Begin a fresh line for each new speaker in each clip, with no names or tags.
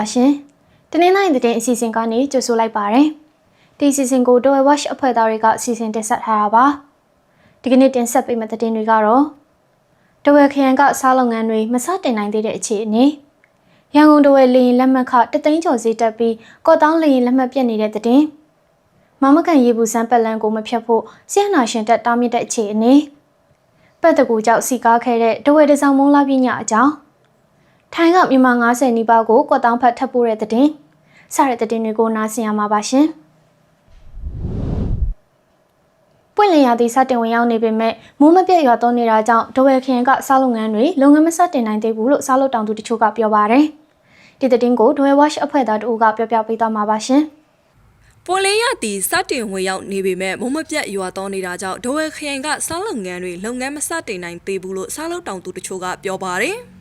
င်္ဂလာပါရှင်။တနင်္လာနေ့တဲ့အစီအစဉ်ကနေကြိုဆိုလိုက်ပါရစေ။ဒီအစီအစဉ်ကို Dwell Watch အဖွဲ့သားတွေကစီစဉ်တင်ဆက်ထားတာပါ။ဒီကနေ့တင်ဆက်ပေးမယ့်သတင်းတွေကတော့ Dwell ခရိုင်ကစားလုပ်ငန်းတွေမစတင်နိုင်သေးတဲ့အခြေအနေ။ရန်ကုန် Dwell လေရင်လက်မှတ်ခတသိန်းကျော်ဈေးတက်ပြီးကော့တောင်းလေရင်လက်မှတ်ပြတ်နေတဲ့သတင်း။မမကန်ရေဘူးစမ်းပတ်လန်းကိုမဖြတ်ဖို့ဆီယနာရှင်တက်တားမြစ်တဲ့အခြေအနေ။ပတ်တကူကြောင့်စီကားခဲ့တဲ့ Dwell တစောင်းမုံလာပြညအကြောင်း။ ထိုင်းကမြန်မာ90နီးပါးကိုကွက်တောင်းဖတ်ထပ်ပို့တဲ့တဲ့တင်စတဲ့တဲ့တင်တွေကိုနားဆင်ရမှာပါရှင်ပွင့်လင်ရသည့်စတင်ဝင်ရောက်နေပေမဲ့မိုးမပြတ်ရွာသွန်းနေတာကြောင့်ဒဝဲခရင်ကစားလုပ်ငန်းတွေလုပ်ငန်းမစတင်နိုင်သေးဘူးလို့စားလုပ်တောင်သူတချို့ကပြောပါတယ်ဒီတဲ့တင်ကိုဒဝဲဝက်အဖွဲ့သားတို့ကပြောပြပေးသွားမှာပါရှင်
ပွန်လင်းရတီစတင်ဝင်ရောက်နေပေမဲ့မုံမပြတ်ရွာတော်နေတာကြောင့်ဒဝဲခရိုင်ကစားလုပ်ငန်းတွေလုပ်ငန်းမစတင်နိုင်သေးဘူးလို့စားလုပ်တောင်သူတချို့ကပြောပါတယ်။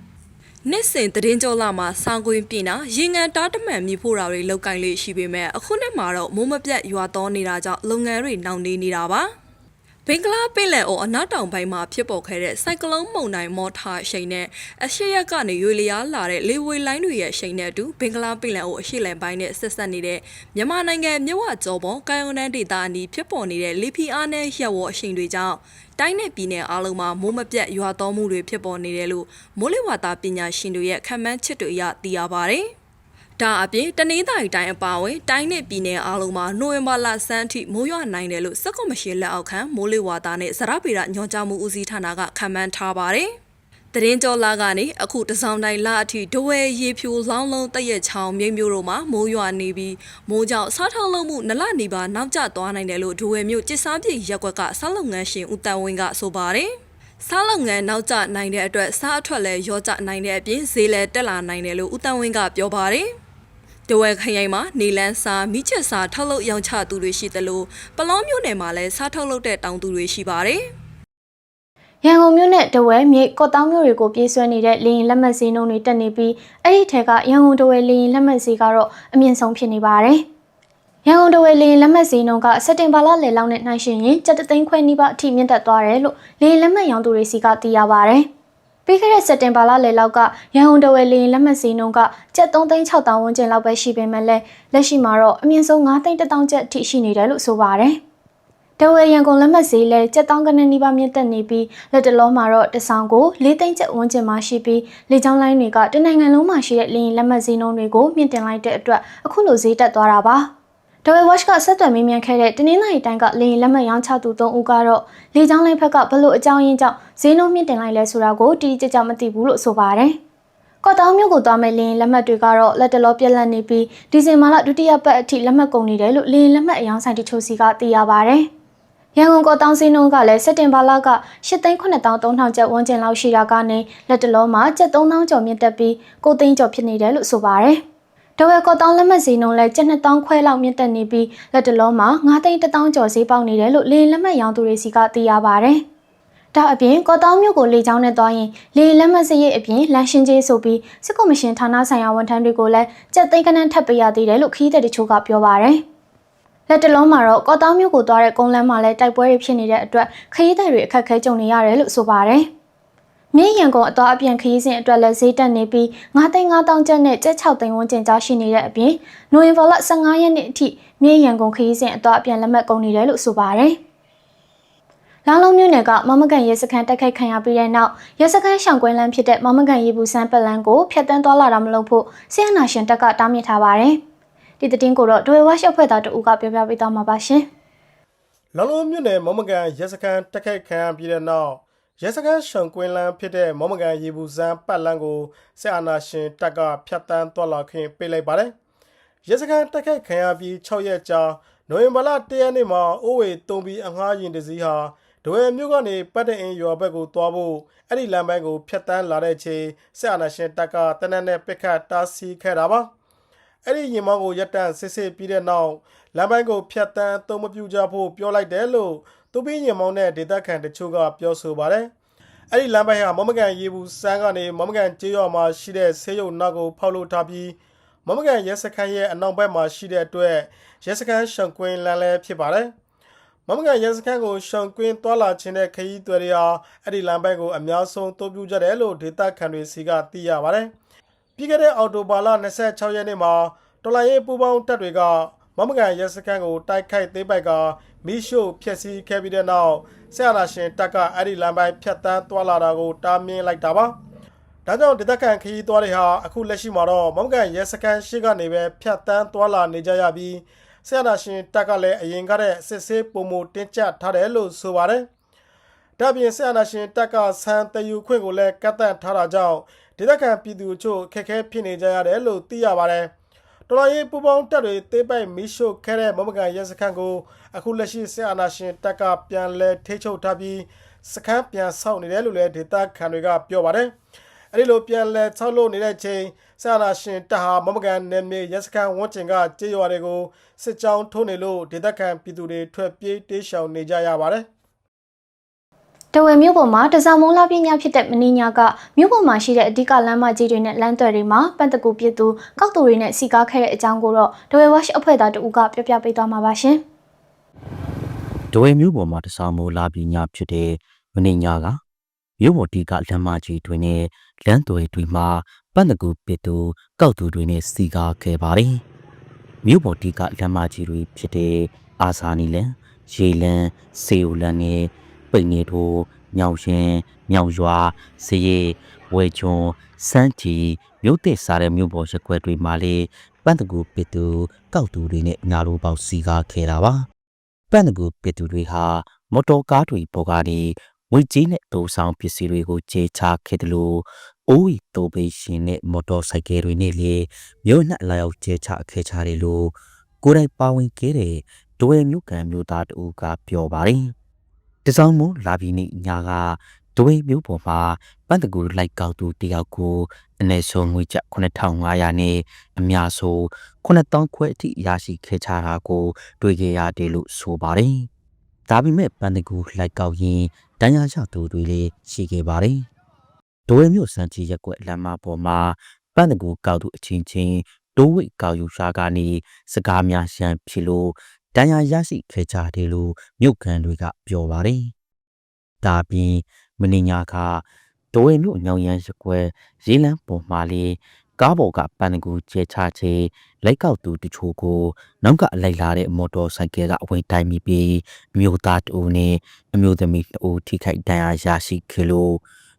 နှစ်စဉ်သတင်းကြောလာမှာစောင်းကွင်းပြင်တာရေငန်တားတမှန်မြေဖို့တာတွေလောက်ကင်လေးရှိပေမဲ့အခုနှစ်မှာတော့မုံမပြတ်ရွာတော်နေတာကြောင့်လုပ်ငန်းတွေနှောင့်နှေးနေတာပါ။ ဘင်္ဂလားပင်လယ်အော်အနောက်တောင်ပိုင်းမှာဖြစ်ပေါ်ခဲ့တဲ့စိုက်ကလုန်းမုန်တိုင်းမော်ထာရှိန်နဲ့အရှေ့ရက်ကနေရွေလျားလာတဲ့လေဝေလိုင်းတွေရဲ့ရှိန်နဲ့အတူဘင်္ဂလားပင်လယ်အော်အရှေ့လယ်ပိုင်းနဲ့ဆက်ဆက်နေတဲ့မြန်မာနိုင်ငံမြဝကျော်ပေါ်ကာယုန်တန်းဒေသအနီးဖြစ်ပေါ်နေတဲ့လေဖီအားနဲ့ရက်ဝေါ်အရှိန်တွေကြောင့်တိုင်းနယ်ပြည်နယ်အားလုံးမှာမိုးမပြတ်ရွာတော်မှုတွေဖြစ်ပေါ်နေတယ်လို့မိုးလေဝသပညာရှင်တွေရဲ့ခန့်မှန်းချက်တွေအရသိရပါဗျ။ ဒါအပြင်တနင်္သာရီတိုင်းအပါအဝင်တိုင်းနဲ့ပြည်နယ်အားလုံးမှာနိုဝင်ဘာလဆန်းထိမိုးရွာနိုင်တယ်လို့စက်ကော်မရှင်လက်အောက်ခံမိုးလေဝသနဲ့စရပေရညွှန်ကြားမှုဦးစီးဌာနကခန့်မှန်းထားပါတယ်။တရင်ကျော်လာကနေအခုတစောင်းတိုင်းလအထိဒဝဲရေဖြူလောင်းလုံးတရက်ချောင်းမြိတ်မျိုးတို့မှာမိုးရွာနေပြီးမိုးကြောင့်စားထောက်လုံးမှုနလနေပါနောက်ကျသွားနိုင်တယ်လို့ဒဝဲမျိုးစစ်စားပြေရက်ကွက်ကစားလုပ်ငန်းရှင်ဦးတန်ဝင်းကဆိုပါတယ်။စားလုပ်ငန်းနောက်ကျနိုင်တဲ့အတွက်စားအထွက်လည်းရောကျနိုင်တဲ့အပြင်ဈေးလည်းတက်လာနိုင်တယ်လို့ဦးတန်ဝင်းကပြောပါတယ်။ တဝဲခရိုင်မှာနေလန်းစာမိချက်စာထုတ်လုပ်ရောင်းချသူတွေရှိသလိုပလောမျိုးနယ်မှာလည်းစားထုတ်လုပ်တဲ့တောင်သူတွေရှိပါတယ်။
ရန်ကုန်မြို့နဲ့တဝဲမြိတ်ကော့တောင်းမြို့တွေကိုပြေးဆွဲနေတဲ့လေရင်လက်မှတ်စည်းနှုန်းတွေတက်နေပြီးအဲ့ဒီထဲကရန်ကုန်တဝဲလေရင်လက်မှတ်စည်းကတော့အမြင့်ဆုံးဖြစ်နေပါတယ်ရန်ကုန်တဝဲလေရင်လက်မှတ်စည်းနှုန်းကစက်တင်ဘာလလယ်လောက်နဲ့နှိုင်းယှဉ်ရင်7သိန်းခွဲနီးပါးအထိမြင့်တက်သွားတယ်လို့လေရင်လက်မှတ်ရောင်းသူတွေစီကသိရပါတယ် ပြီးခဲ့တဲ့စက်တင်ဘာလလယ်လောက်ကရန်ကုန်တဝဲလေရင်လက်မှတ်စည်းနှုန်းကကျပ်3သိန်း6တောင်ဝန်းကျင်လောက်ပဲရှိပေမဲ့လည်းလက်ရှိမှာတော့အမြင့်ဆုံး9သိန်း1000ကျပ်အထိရှိနေတယ်လို့ဆိုပါတယ်တဝဲရန်ကုန်လက်မှတ်ဈေးလဲကျပ်တောင်းကနနီးပါးမြင့်တက်နေပြီးလက်တလုံးမှာတော့တဆောင်ကို၄သိန်းကျပ်ဝန်းကျင်မှာရှိပြီးလေကြောင်းလိုင်းတွေကတနိုင်ငံလုံးမှာရှိတဲ့လေရင်လက်မှတ်ဈေးနှုန်းတွေကိုမြင့်တင်လိုက်တဲ့အတွက်အခုလိုဈေးတက်သွားတာပါ ဒဝဲဝက်ချ်ကဆက်သွယ်မေးမြန်းခဲ့တဲ့တနင်္လာရီတိုင်းကလေရင်လက်မှတ်ရောင်းချသူ၃ဦးကတော့လေကြောင်းလိုင်းဘက်ကဘလို့အကြောင်းရင်းကြောင့်ဈေးနှုန်းမြင့်တင်လိုက်လဲဆိုတာကိုတိတိကျကျမသိဘူးလို့ဆိုပါတယ်ကော့တောင်းမြို့ကိုသွားမဲ့လင်းလက်မှတ်တွေကတော့လက်တလောပြက်လက်နေပြီးဒီဇင်ဘာလဒုတိယပတ်အထိလက်မှတ်ကုန်နေတယ်လို့လင်းလက်မှတ်အယောင်းဆိုင်တချို့စီကသိရပါဗျ။ရန်ကုန်ကော့တောင်းစင်းနှုန်းကလည်းစက်တင်ဘာလက8,9300ကျပ်ဝန်းကျင်လောက်ရှိတာကနေလက်တလုံးမှာကျပ်3,000ကျော်မြင့်တက်ပြီး9သိန်းကျော်ဖြစ်နေတယ်လို့ဆိုပါရယ်။ တဝဲကော့တောင်းလက်မှတ်ဈေးနှုန်းလည်းကျပ်2,000ခွဲလောက်မြင့်တက်နေပြီးလက်တလုံးမှာ9သိန်း1000ကျော်ဈေးပေါက်နေတယ်လို့လေလက်မှတ်ရောင်းသူတွေစီကသိရပါရယ်။ဒါအပြင်ကော့တောင်းမြို့ကိုလေကြောင်းနဲ့သွားရင်လေလက်မှတ်စရိတ်အပြင်လမ်းရှင်းကျေးဆိုပြီးစစ်ကော်မရှင်ဌာနဆိုင်ရာဝန်ထမ်းတွေကိုလည်းကျပ်သိန်းကနန်းထပ်ပေးရသေးတယ်လို့ခရီးသည်တချို့ကပြောပါရယ်။လက်တလုံးမှာတော့ကော့တောင်းမြို့ကိုသွားတဲ့ကုန်းလမ်းမှာလည်းတိုက်ပွဲတွေဖြစ်နေတဲ့အတွက်ခရီးသည်တွေအခက်အခဲကြုံနေရတယ်လို့ဆိုပါရယ်။ မြင်းရန်ကုန်အသွားအပြန်ခရီးစဉ်အတွက်လည်းဈေးတက်နေပြီး9,500ကျပ်နဲ့ကျပ်6သိန်းဝန်းကျင်ကြားရှိနေတဲ့အပြင်နိုဝင်ဘာလ15ရက်နေ့အထိမြင်းရန်ကုန်ခရီးစဉ်အသွားအပြန်လက်မှတ်ကုန်နေတယ်လို့ဆိုပါရယ်။လောင်လုံးမြို့နယ်ကမမကန်ရဲစခန်းတိုက်ခိုက်ခံရပြီးတဲ့နောက်ရဲစခန်းရှောင်ကွင်းလန်းဖြစ်တဲ့မမကန်ရေဘူးစမ်းပတ်လန်းကိုဖျက်တမ်းသွားလာတာမလုပ်ဖို့ဆီယနာရှင်တပ်ကတားမြစ်ထားပါတယ်။ဒီသတင်းကိုတော့ဒွေဝါရှော့ဖွဲ့သားတို့ကပြောပြပေးသွားမှာပါရှင်။
လောင်လုံးမြို့နယ်မော်မကန်ရဲစခန်းတက်ခိုက်ခံရပြီးတဲ့နောက် ရဲစခန်းရှောင်ကွင်းလန်းဖြစ်တဲ့မော်မကန်ရေဘူးစမ်းပတ်လန်းကိုစစ်အာဏာရှင်တပ်ကဖျက်ဆီးသွားလာခွင့်ပေးလိုက်ပါတယ်။ရဲစခန်းတက်ခိုက်ခံရပြီး6ရက်ကြာနိုဝင်ဘာလ1ရက်နေ့မှာအိုးဝေတုံပြီးအငှားရင်တစည်းဟာဒွေမြို့ကနေပတ်တဲ့အင်းရွာဘက်ကိုသွားဖို့အဲ့ဒီလမ်းပိုင်းကိုဖျက်ဆီးလာတဲ့ချိန်စစ်အာဏာရှင်တပ်ကတနက်နဲ့ပစ်ခတ်တားဆီးခဲ့တာပါ။အဲ့ဒီရင်မောင်းကိုရက်တန့်စစ်စစ်ပြီးတဲ့နောက်လမ်းပိုင်းကိုဖျက်တမ်းသုံးမပြူကြဖို့ပြောလိုက်တယ်လို့ သူပြီးရင်မောင်းတဲ့ဒေသခံတချို့ကပြောဆိုပါတယ်။အဲ့ဒီလမ်းပိုင်းဟာမမကန်ရေဘူးစမ်းကနေမမကန်ကျေးရွာမှာရှိတဲ့ဆေးရုံနောက်ကိုဖောက်လို့ထားပြီးမမကန်ရဲစခန်းရဲ့အနောက်ဘက်မှာရှိတဲ့အတွက်ရဲစခန်းရှောင်ကွင်းလမ်းလည်းဖြစ်ပါတယ်။မမကန်ရဲစခန်းကိုရှောင်ကွင်းတွာလာခြင်းတဲ့ခရီးတွေတွေဟာအဲ့ဒီလမ်းပိုင်းကိုအများဆုံးတိုးပြကြတယ်လို့ဒေသခံတွေစီကသိရပါတယ်။ပြီးခဲ့တဲ့အော်တိုဘာလ26ရက်နေ့မှာတော်လိုင်းရေးပူးပေါင်းတပ်တွေက မမကန်ရဲစခန်းကိုတိုက်ခိုက်သိမ်းပိုက်ကမီးရှို့ဖျက်ဆီးခဲ့ပြီးတဲ့နောက်ဆရာနာရှင်တပ်ကအဲ့ဒီလမ်းပိုင်းဖြတ်တန်းသွားလာတာကိုတားမြင်လိုက်တာပါဒါကြောင့်ဒေသခံခရီးသွားတွေဟာအခုလက်ရှိမှာတော့မမကန်ရဲစခန်းရှိကနေပဲဖြတ်တန်းသွားလာနေကြရပြီးဆရာနာရှင်တပ်ကလည်းအရင်ကတဲ့စစ်ဆေးပုံမတင်းကျပ်ထားတယ်လို့ဆိုပါတယ်ဒါပြင်ဆရာနာရှင်တပ်ကဆန်တယူခွင့်ကိုလည်းကတ်တန့်ထားတာကြောင့်ဒေသခံပြည်သူတို့ခက်ခဲဖြစ်နေကြရတယ်လို့သိရပါတယ်။ တော်လိုင်းရေးပူပေါင်းတပ်တွေတေးပိုက်မီးရှို့ခဲ့တဲ့မမကန်ရဲစခန်းကိုအခုလက်ရှိဆရာနာရှင်တပ်ကပြန်လဲထိချုပ်ထားပြီးစခန်းပြန်ဆောက်နေတယ်လို့လည်းဒေသခံတွေကပြောပါတယ်။အဲဒီလိုပြန်လဲဆောက်လုပ်နေတဲ့ချိန်ဆရာနာရှင်တပ်ဟာမမကန်နယ်မြေရဲစခန်းဝန်းကျင်ကကြေးရွာတွေကိုစစ်ကြောင်းထိုးနေလို့ဒေသခံပြည်သူတွေထွက်ပြေးတေးရှောင်နေကြရပါတယ်။
တဝယ်မြို့ပေါ်မှာတစားမုံလာပြညဖြစ်တဲ့မင်းညာကမြို့ပေါ်မှာရှိတဲ့အဓိကလမ်းမကြီးတွေနဲ့လမ်းသွယ်တွေမှာပန့်တကူပြစ်သူကောက်သူတွေနဲ့စီကားခဲ့တဲ့အကြောင်းကိုတော့တဝယ်ဝက်အဖွဲ့သားတဦးကပြောပြပေးသွားမှာပါရှင်။
ဒဝဲမျိုးပေါ်မှာတစားမိုးလာပြီးညဖြစ်တဲ့မနေ့ညကမြို့ပေါ်ဒီကလမ်းမကြီးတွင်နဲ့လမ်းသွယ်တွေမှာပန့်တကူပစ်သူကောက်သူတွေနဲ့စီကားခဲ့ပါတယ်။မြို့ပေါ်ဒီကလမ်းမကြီးတွေဖြစ်တဲ့အာဇာနီလန်ရေလန်စေဦးလန်နဲ့ ပိတ်နေထိုးမြောက်ရင်မြောက်ရွာစရဲဝဲချွန်စန်းချီမြို့တဲ့စားတဲ့မြို့ပေါ်ရက်ွက်တွေမှာလေပန့်တကူပစ်သူကောက်သူတွေနဲ့ညာလိုပေါက်စီကားခဲ့တာပါ။ပန့်တကူပစ်သူတွေဟာမော်တော်ကားတွေပေါ်ကနေငွေကြေးနဲ့တိုးဆောင်ပစ္စည်းတွေကိုခြေချခဲ့တယ်လို့အိုးရီတိုဘေးရှင်နဲ့မော်တော်ဆိုင်ကယ်တွေနဲ့လေမြို့နှက်လာရောက်ခြေချခဲ့ကြတယ်လို့ကိုယ်တိုင်ပါဝင်ခဲ့တဲ့ဒွေမြို့ကန်မြို့သားတူကပြောပါတယ်။ တစောင်းမို့လာပြီးနေ့ညကဒွေမြို့ပေါ်မှာပန့်တကူလိုက်ကောက်သူတယောက်ကိုအနည်းဆုံးငွေကျပ်9500နဲ့အများဆုံး9000ခွဲအထိရရှိခဲ့ကြတာကို တွေ့ခဲ့ရတယ်လို့ဆိုပါတယ်။ဒါပေမဲ့ပန်တကူလိုက်ကောက်ရင်တန်းရရသူတွေလည်းရှိခဲ့ပါတယ်။ဒိုးရမျိုးစံချီရက်ကွက်လမ်းမပေါ်မှာပန်တကူကောက်သူအချင်းချင်းဒိုးဝိတ်ကောက်ယူရှာကနေစကားများရှမ်းဖြစ်လို့ တန်းရရရှိခဲ့ကြတယ်လို့မြို့ခံတွေကပြောပါတယ်။ဒါပြင်မင်းညာကဒိုးရမျိုးညောင်ရမ်းရက်ကွက်ရေးလန်းပေါ်မှာလေးကားပေါ်ကပန်တကူကျဲချချေလိုက်ကောက်သူတချို့ကိုနောက်ကလိုက်လာတဲ့မော်တော်ဆိုင်ကယ်ကဝင်တိုင်းမိပြီးမြို့သားတူနဲ့အမျိုးသမီးတူထိခိုက်ဒဏ်ရာရရှိခဲ့လို့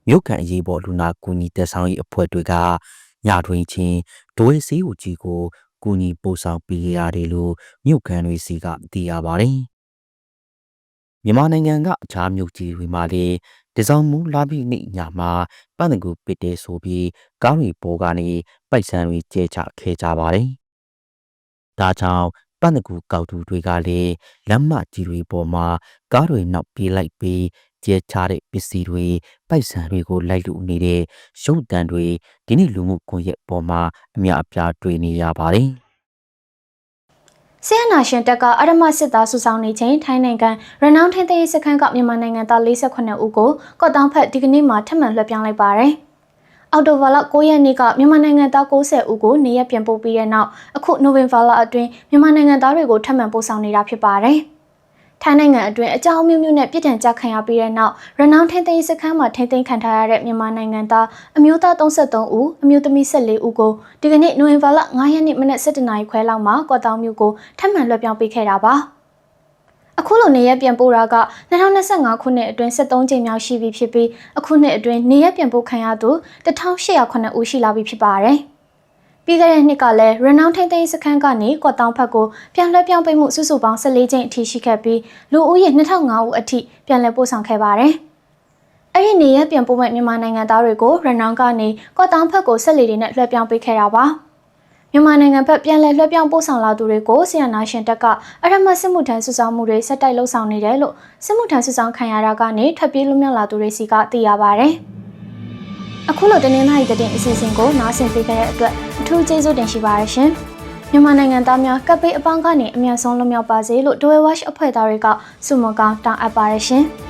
မြို့ကန်အရေးပေါ်လူနာကူညီတက်ဆောင်ရေးအဖွဲ့တွေကညတွင်ချင်းဒိုးစီကိုကြီးကို ကူညီပို့ဆောင်ပေးရတယ်လို့မြို့ကန်တွေစီကသိရပါတယ်မြန်မာနိုင်ငံကအခြားမြို့ကြီးတွေမှာလည်းဒီဆောင်မူလာပြီးနေ့ညမှာပန့်တကူပစ်တဲ့ဆိုပြီးကားတွေပေါ်ကနေပိုက်ဆံတွေကျဲချခဲ့ကြပါတယ်။ဒါကြောင့်ပန့်တကူကောက်သူတွေကလည်းလမ်းမကြီးတွေပေါ်မှာကားတွေနောက်ပြေးလိုက်ပြီး ကျဲချတဲ့ပစ္စည်းတွေပိုက်ဆံတွေကိုလိုက်လူနေတဲ့ရုပ်တံတွေဒီနေ့လူမှုကွန်ရက်ပေါ်မှာအများအပြားတွေ့နေရပါတယ်။
ဆီယနာရှင်တပ်ကအရမစစ်သားစုဆောင်နေချိန်ထိုင်းနိုင်ငံရနောင်းထင်းသိမ်းစခန်းကမြန်မာနိုင်ငံသား48ဦးကိုကော့တောင်းဖက်ဒီကနေ့မှထပ်မံလွှဲပြောင်းလိုက်ပါတယ်။အော်တိုဘာလ9ရက်နေ့ကမြန်မာနိုင်ငံသား90ဦးကိုနေရက်ပြန်ပို့ပြီးတဲ့နောက်အခုနိုဝင်ဘာလအတွင်းမြန်မာနိုင်ငံသားတွေကိုထပ်မံပို့ဆောင်နေတာဖြစ်ပါတယ်။ ထိုင်းနိုင်ငံအတွင်းအကြောင်းမျိုးမျိုးနဲ့ပြည်ထန်ကြခံရပြီးတဲ့နောက်ရနောင်းထင်းသိမ်းစခန်းမှာထိန်းသိမ်းခံထားရတဲ့မြန်မာနိုင်ငံသားအမျိုးသား33ဦးအမျိုးသမီး14ဦးကိုဒီကနေ့နိုဝင်ဘာလ9ရက်နေ့မနက်7:00နာရီခွဲလောက်မှာကော့တောင်မြို့ကိုထပ်မံလွှဲပြောင်းပေးခဲ့တာပါအခုလိုနေရက်ပြန်ပို့တာက2025ခုနှစ်အတွင်း73ကြိမ်မြောက်ရှိပြီဖြစ်ပြီးအခုနှစ်အတွင်းနေရက်ပြန်ပို့ခံရသူ1809ဦးရှိလာပြီဖြစ်ပါတယ်။ ပြီးခဲ့တဲ့နှစ်ကလည်းရနောင်းထိန်သိမ်းစခန်းကနေကော့တောင်ဖက်ကိုပြန်လှည့်ပြောင်းပေးမှုစုစုပေါင်း14ကြိမ်အထိရှိခဲ့ပြီးလူဦးရေ2005ဦးအထိပြန်လည်ပို့ဆောင်ခဲ့ပါတယ်။အဲ့ဒီနေရပြန်ပို့မဲ့မြန်မာနိုင်ငံသားတွေကိုရနောင်းကနေကော့တောင်ဖက်ကိုဆက်လီတွေနဲ့လွှဲပြောင်းပေးခဲ့တာပါ။မြန်မာနိုင်ငံဘက်ပြန်လည်လွှဲပြောင်းပို့ဆောင်လာသူတွေကိုဆီယနာရှင်တက်ကအရမစစ်မှုထမ်းစုဆောင်မှုတွေဆက်တိုက်လှုပ်ဆောင်နေတယ်လို့စစ်မှုထမ်းစုဆောင်ခံရတာကနေထွက်ပြေးလွတ်မြောက်လာသူတွေစီကသိရပါဗျ။ အခုလိုတင်းနှင်းသားရဲ့တင်အစီအစဉ်ကိုနားဆင်ပေးခဲ့တဲ့အတွက်အထူးကျေးဇူးတင်ရှိပါရရှင်။မြန်မာနိုင်ငံသားများကပ်ပေးအပေါင်းကနေအမြန်ဆုံးလွတ်မြောက်ပါစေလို့ဒိုဝဲဝက်အဖွဲ့သားတွေကဆုမကောင်းတောင်းအပ်ပါရရှင်။